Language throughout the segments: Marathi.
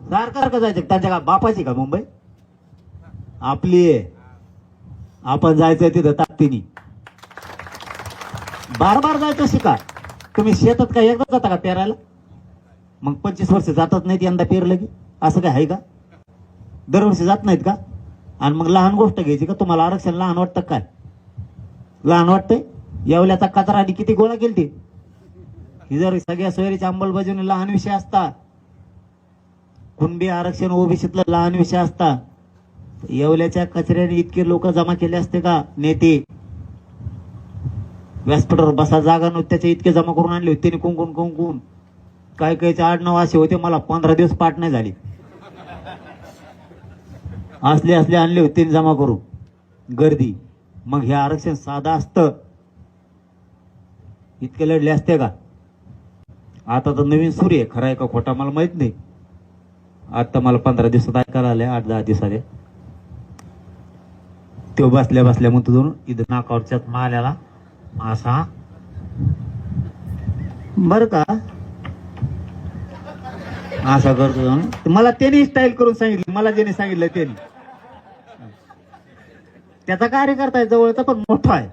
सारखं सारखं जायचं. त्यांच्या का बापाची का मुंबई? आपली आहे. आपण जायचं तिथं ताकदीनी. बार बार जायचं शिका तुम्ही शेतात का एकदा जाता का पेरायला? मग पंचवीस वर्ष जातात नाहीत यंदा पेरलं की. असं काय आहे का? दरवर्षी जात नाहीत का? आणि मग लहान गोष्ट घ्यायची का? तुम्हाला आरक्षण लहान वाटतं काय? लहान वाटतंय? येवल्याचा कचरा आणि किती गोळा केली ही जर सगळ्या सोयरीच्या अंमलबजावणी लहान विषय असता. कुणबी आरक्षण ओबीसीतला लहान विषय असता. येवल्याच्या कचऱ्याने इतके लोक जमा केले असते का नेते? व्यासपीठावर बसा जागा नव्हती इतके जमा करून आणले होते. त्यांनी कुंकून कुंकून काय आठ नऊ असे होते मला पंधरा दिवस पाठ नाही झाली. असले असले आणले होते जमा करू गर्दी. मग हे आरक्षण साधं असतं. इतके लढले असते का? आता तर नवीन सूर्य आहे खरा आहे का खोटा मला माहीत नाही. आता मला पंधरा दिवसात ऐकायला आले आठ दहा दिवसाले तो बसल्या बसल्या म्हणतो दोन इथं नाकावरच्यात माल्याला असा बर का? असा करतो जाऊन. मला त्याने स्टाईल करून सांगितलं मला ज्याने सांगितलं त्याने. त्याचा कार्यकर्ता आहे जवळचा पण मोठा आहे.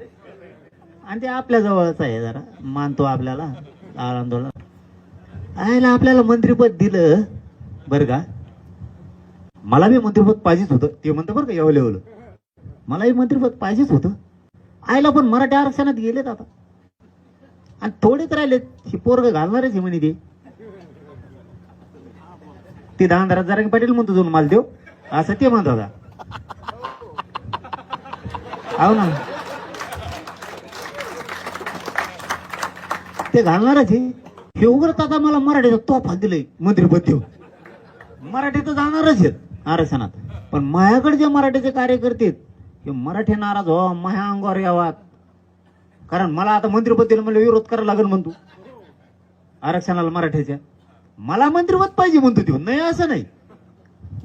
आणि ते आपल्या जवळच आहे जरा. मानतो आपल्याला आनंदोला आयला आपल्याला मंत्रीपद दिलं. बरं का? मला बी मंत्रीपद पाहिजेच होतं. ते म्हणतं बरं का एवढं एवढं मलाही मंत्रिपद पाहिजेच होतं. आयला पण मराठी आरक्षणात गेलेत आता. आणि थोडेच राहिलेत. हे पोरग घालणारच हे म्हणे ते. ते दहा जरा पाटील म्हणतो जाऊन मला देव. असं ते म्हणत होता. हो ना. ते घालणारच हे उघडत आता मला मराठीचा तोफा दिलंय मंत्रीपद देऊ मराठी तर जाणारच आहेत आरक्षणात. पण माझ्याकडे जे मराठीचे कार्यकर्ते आहेत, हे मराठी नाराज हो, व्हा माझ्या अंगावर यावा कारण मला आता मंत्रिपद म्हणलं मला विरोध करायला लागेल म्हणतो. आरक्षणाला मराठीच्या. मला मंत्रिपद पाहिजे म्हणतो तो नाही असं नाही.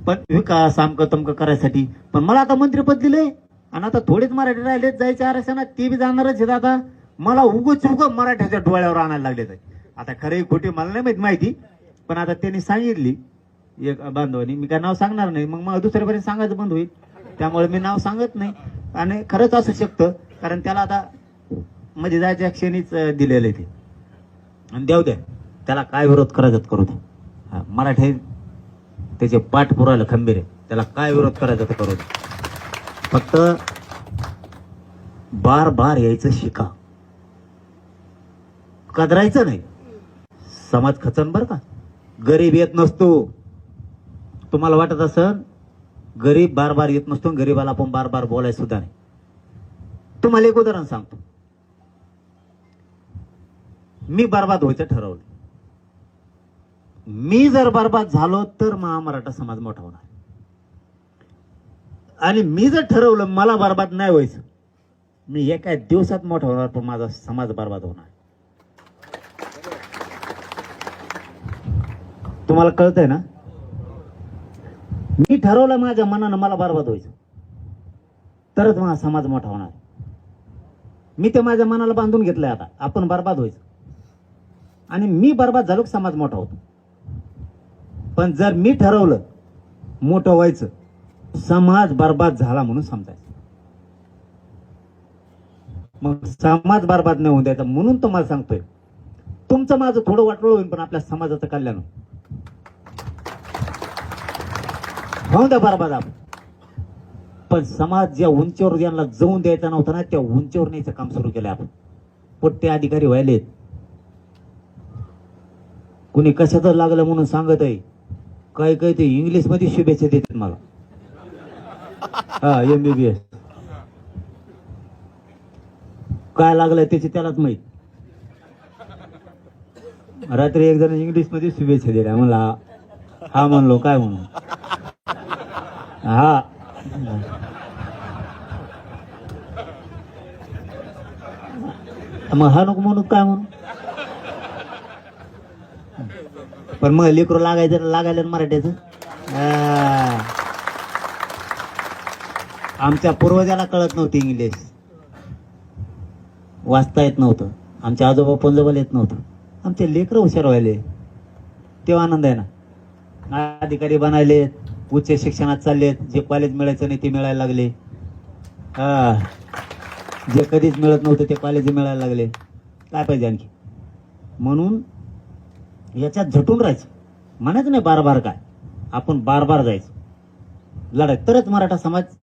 पण विकास आमकं तमकं करायसाठी. पण मला आता मंत्रिपद दिले आणि आता थोडेच मराठी राहिलेच जायचे आरक्षणात ते बी जाणारच आहेत आता. मला उगच उग मराठ्याच्या डोळ्यावर आणायला लागले आता खरे खोटे मला नाही माहीत माहिती पण आता त्यांनी सांगितली एक बांधवानी. मी काय नाव सांगणार नाही. मग मग दुसऱ्यापर्यंत सांगायचं बंद होईल. त्यामुळे मी नाव सांगत नाही. आणि खरंच असू शकतं कारण त्याला आता मध्ये जायच्या क्षणीच दिलेलं आहे ते. आणि देऊ द्या. त्याला काय विरोध करायचा करू द्या. मराठी त्याचे पाठ पुरायला खंबीर आहे. त्याला काय विरोध करायचा तर करू द्या. फक्त बार बार यायचं शिका. कदरायचं नाही. समाज खचन बर का? गरीब येत नसतो. तुम्हाला वाटत असं? गरीब बार बार येत नसतो गरीबाला आपण बार बार बोलाय सुद्धा नाही. तुम्हाला एक उदाहरण सांगतो. मी बर्बाद व्हायचं ठरवलं. मी जर बर्बाद झालो तर महामराठा समाज मोठा होणार. आणि मी जर ठरवलं मला बर्बाद नाही व्हायचं मी एका दिवसात मोठा होणार पण माझा समाज बर्बाद होणार. तुम्हाला कळतंय ना? मी ठरवलं माझ्या मनानं मला बरबाद व्हायचं. तरच माझा समाज मोठा होणार मी ते माझ्या मनाला बांधून घेतलंय आता. आपण बरबाद व्हायचं. आणि मी बरबाद झालो समाज मोठा होतो. पण जर मी ठरवलं मोठं व्हायचं समाज बरबाद झाला म्हणून समजायचं. मग समाज बरबाद नाही होऊन द्यायचा म्हणून तुम्हाला सांगतोय. तुमचं माझं थोडं वाटलं होईल पण आपल्या समाजाचं कल्याण होईल. होऊन द्या बरं आपण पण समाज ज्या उंचीवर ज्यांना जाऊन द्यायचा नव्हता ना त्या उंचीवर न्यायचं काम सुरू केलं आपण. पोट्टे अधिकारी व्हायलेत. कुणी कशाचं लागलं म्हणून सांगत आहे? काय काय ते इंग्लिशमध्ये शुभेच्छा देतात मला. हा एमबीबीएस काय लागलं त्याची त्यालाच माहीत. रात्री एक जण इंग्लिशमध्ये शुभेच्छा दिल्या. म्हणला हा- म्हणलो काय म्हणू? हा. मग हा नको म्हणू काय म्हणू? पण मग लेकरू लागायचं लागायला मराठीच. आमच्या पूर्वजाला कळत नव्हती इंग्लिश. वाचता येत नव्हतं. आमच्या आजोबा पंजोबाला येत नव्हतं. आमचे लेकरं हुशार व्हायले. तेव्हा आनंद आहे ना. अधिकारी बनायलेत. उच्च शिक्षणात चालले जे कॉलेज मिळायचं नाही ते मिळायला लागले. हा. जे कधीच मिळत नव्हतं ते कॉलेज मिळायला लागले. काय पाहिजे आणखी? म्हणून याच्यात झटून राहायचं. म्हणायचं नाही बार बार काय. आपण बार बार जायचं. लढाई. तरच मराठा समाज